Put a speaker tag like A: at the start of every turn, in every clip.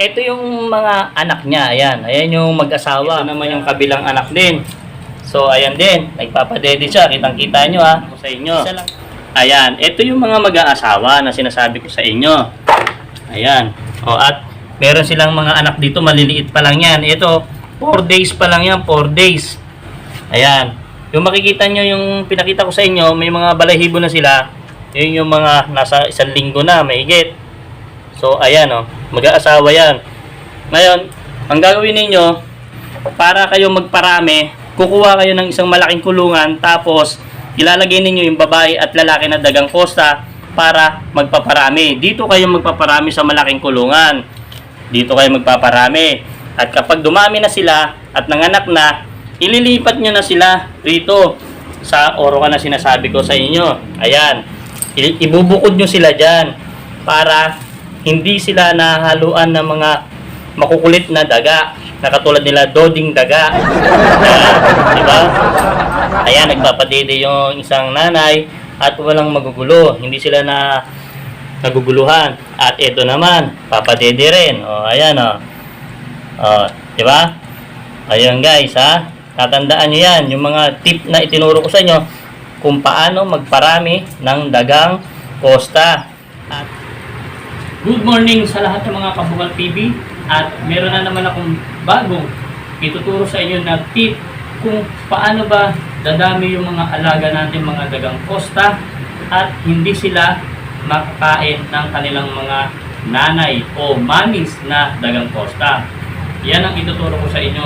A: ito yung mga anak niya. Ayan, ayan yung mag-asawa. Ito naman yung kabilang anak din. So, ayan din. Nagpapadede siya. Kitang-kita nyo ha. Sa inyo. Ayan, ito yung mga mag-aasawa na sinasabi ko sa inyo. Ayan. O, at meron silang mga anak dito. Maliliit pa lang yan. Ito, 4 days pa lang yan. 4 days. Ayan. Yung makikita nyo yung pinakita ko sa inyo, may mga balahibo na sila. Yun yung mga nasa isang linggo na, mahigit. So, ayan o. Mag-aasawa yan. Ngayon, ang gagawin ninyo, para kayo magparami, kukuha kayo ng isang malaking kulungan, tapos ilalagay ninyo yung babae at lalaki na dagang kosta para magpaparami. Dito kayo magpaparami sa malaking kulungan. Dito kayo magpaparami. At kapag dumami na sila at nanganak na, ililipat nyo na sila rito sa orokan na sinasabi ko sa inyo. Ayan. I- ibubukod nyo sila dyan para hindi sila nahaluan ng mga makukulit na daga na katulad nila doding daga. Ayan, di ba? Ayan, nagpapadede yung isang nanay at walang magugulo. Hindi sila na naguguluhan. At ito naman, papadede rin. O, ayan o. O, di ba? Ayan guys, ha? Tatandaan nyo yan, yung mga tip na itinuro ko sa inyo kung paano magparami ng dagang kosta. Good morning sa lahat ng mga Kabukal TV at meron na naman akong bagong ituturo sa inyo na tip kung paano ba dadami yung mga alaga natin mga dagang kosta at hindi sila makakain ng kanilang mga nanay o mamis na dagang kosta. Yan ang ituturo ko sa inyo.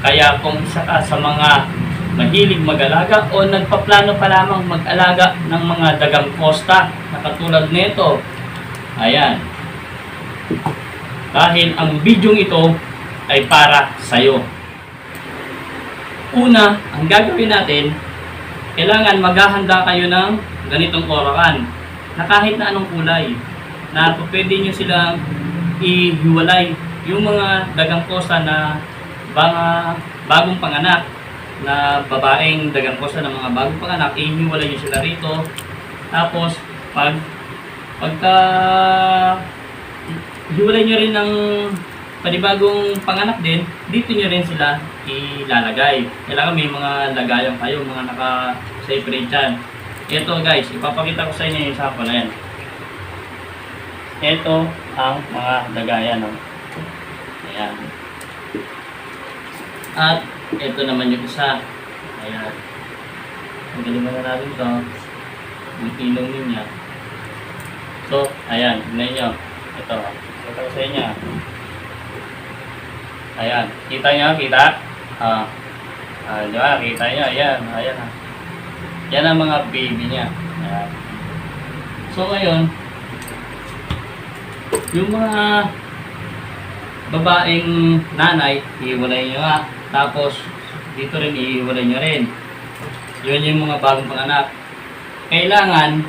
A: Kaya kung isa ka sa mga mahilig mag-alaga o nagpaplano pa lamang mag-alaga ng mga dagang kosta na katulad nito, ayan. Dahil ang bidyong ito ay para sa'yo. Una, ang gagawin natin, kailangan maghahanda kayo ng ganitong orakan na kahit na anong kulay na pwede nyo silang ihiwalay yung mga dagang kosta na mga bagong panganak na babaeng dagang kosta ng mga bagong panganak ihiwalay nyo sila rito tapos pag pagka hiwalay nyo rin ng panibagong panganak din, dito nyo rin sila ilalagay. Kailangan may mga lagayan kayo, mga naka-separate dyan. Ito guys, ipapakita ko sa inyo yung sample na yan. Ito ang mga lagayan. No? Ayan. At ito naman yung isa. Ayan. Ang galing na natin ito. Yung ilong niya. So, ayan. Tignan nyo. Ito. Ito sa inyo. Ayan. Kita nyo? Kita? Ah. Ah, di ba? Kita nyo? Ayan. Ayan. Yan ang mga baby niya. Ayan. So, ngayon, yung mga babaeng nanay, iiwalay nyo nga. Tapos, dito rin iiwalay nyo rin. Yun yung mga bagong panganak. Kailangan,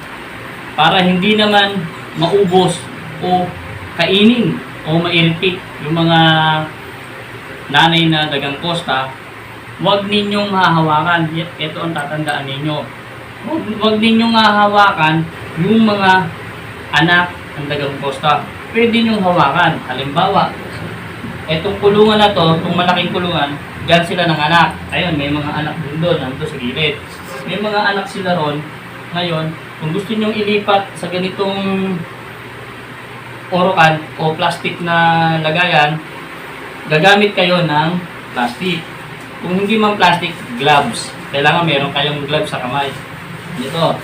A: para hindi naman maubos o kainin o ma-irritate yung mga nanay na dagang kosta, huwag ninyong hahawakan. Ito ang tatandaan ninyo. Huwag, ninyong hahawakan yung mga anak ng dagang kosta. Pwede ninyong hawakan. Halimbawa, etong kulungan na to, itong malaking kulungan, dyan sila ng anak. Ayun, may mga anak din doon, nandito sa gilid. May mga anak sila ron. Ngayon, kung gusto nyong ilipat sa ganitong orokan o plastic na lagayan, gagamit kayo ng plastic. Kung hindi man plastic, gloves. Kailangan meron kayong gloves sa kamay. Ito.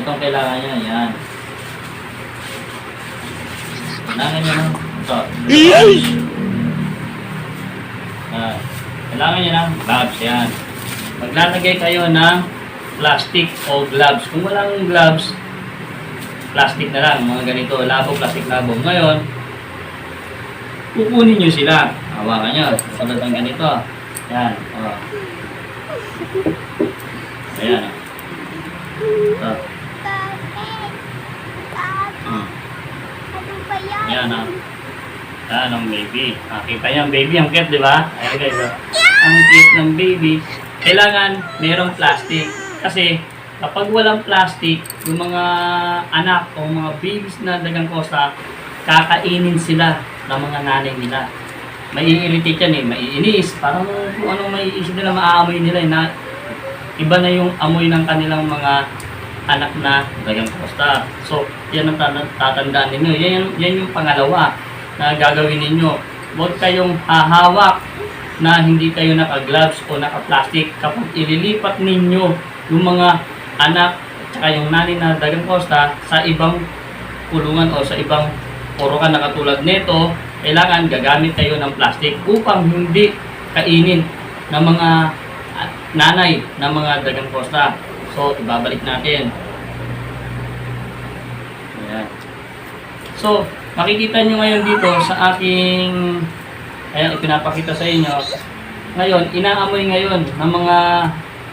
A: Itong kailangan niya, yan. Kailangan niya ng ito. Ah, kailangan niya ng gloves, yan. Maglalagay kayo ng plastic o gloves. Kung walang gloves, plastic na lang, mga ganito, labo, plastic labo. Ngayon, kukunin nyo sila. Hawakan nyo, sabat ng ganito. Yan, o. Ayan, o. Ito. Hmm. Yan, o. Yan ang baby. Ah, kita niyo ang baby, ang cute, di ba? Ayan guys, o. Ang cute ng baby. Kailangan merong plastic. Kasi, kapag walang plastic, yung mga anak o mga babies na dagang kosta, kakainin sila ng mga nanay nila. Maiirritate yan eh, maiinis, parang kung anong maiisip nila, maaamoy nila eh, na iba na yung amoy ng kanilang mga anak na dagang kosta. So, yan ang tata- tatandaan ninyo. Yan, yan yung pangalawa na gagawin ninyo. Huwag kayong hahawak na hindi kayo naka-gloves o naka-plastic kapag ililipat ninyo yung mga anak at saka yung nanay na dagang kosta sa ibang kulungan o sa ibang purukan na katulad nito, kailangan gagamit kayo ng plastic upang hindi kainin ng mga ah, nanay ng mga dagang kosta. So, ibabalik natin. Ayan. So, makikita nyo ngayon dito sa aking ayan, ipinapakita sa inyo. Ngayon, inaamoy ngayon ng mga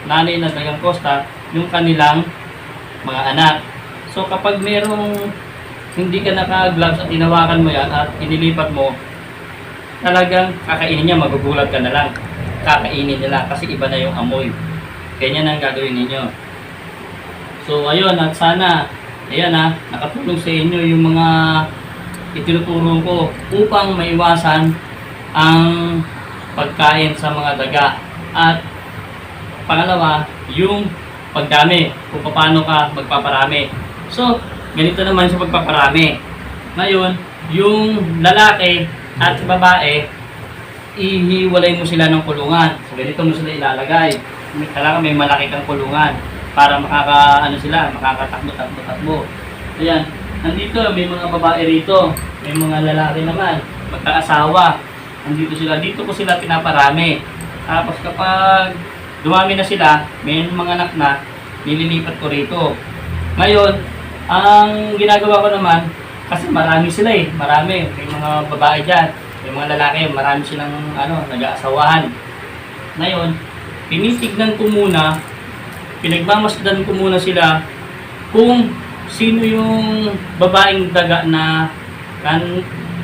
A: nanay na dagang kosta yung kanilang mga anak. So, kapag merong hindi ka naka-gloves at inawakan mo yan at inilipat mo, talagang kakainin niya, magugulat ka na lang. Kakainin nila kasi iba na yung amoy. Ganyan ang gagawin ninyo. So, ayun, at sana, ayan ha, nakatulong sa inyo yung mga itinuturo ko upang maiwasan ang pagkain sa mga daga. At pangalawa, yung pagdami, kung paano ka magpaparami. So, ganito naman sa pagpaparami. Ngayon, yung lalaki at babae, ihiwalay mo sila ng kulungan. So, ganito mo sila ilalagay. Kailangan may malaki kang kulungan para makaka, ano sila, makakatakbo-takbo-takbo. Ayan. Nandito, may mga babae rito. May mga lalaki naman. Magkaasawa. Nandito sila. Dito ko sila pinaparami. Tapos kapag dumami na sila, may mga anak na, nililipat ko rito. Ngayon, ang ginagawa ko naman, kasi marami sila eh, marami. May mga babae dyan, may mga lalaki, marami silang ano, nag-aasawahan. Ngayon, tinitignan ko muna, pinagmamasdan ko muna sila kung sino yung babaeng daga na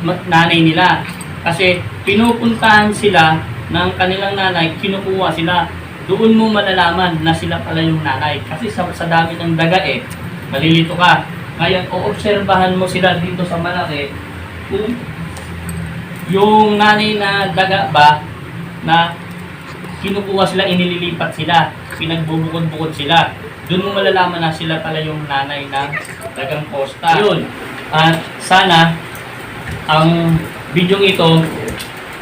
A: ma- nanay nila. Kasi pinupuntahan sila ng kanilang nanay, kinukuha sila. Doon mo malalaman na sila pala yung nanay. Kasi sa, sa dami ng daga eh, malilito ka. Ngayon, oobserbahan mo sila dito sa malaki kung yung nanay na daga ba na kinukuha sila, inililipat sila, pinagbubukod-bukod sila. Doon mo malalaman na sila pala yung nanay ng dagang posta. Yun. At sana, ang bidyong ito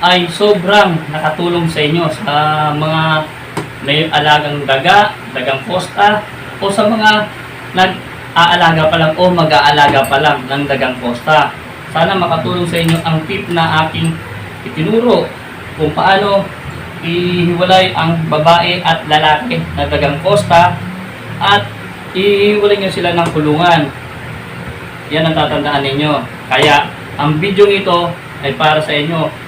A: ay sobrang nakatulong sa inyo sa mga may alagang daga, dagang posta, o sa mga nag-aalaga pa lang o mag-aalaga pa lang ng dagang posta. Sana makatulong sa inyo ang tip na aking itinuro kung paano ihiwalay ang babae at lalaki na dagang posta at ihiwalay nyo sila ng kulungan. Yan ang tatandaan ninyo. Kaya ang video ito ay para sa inyo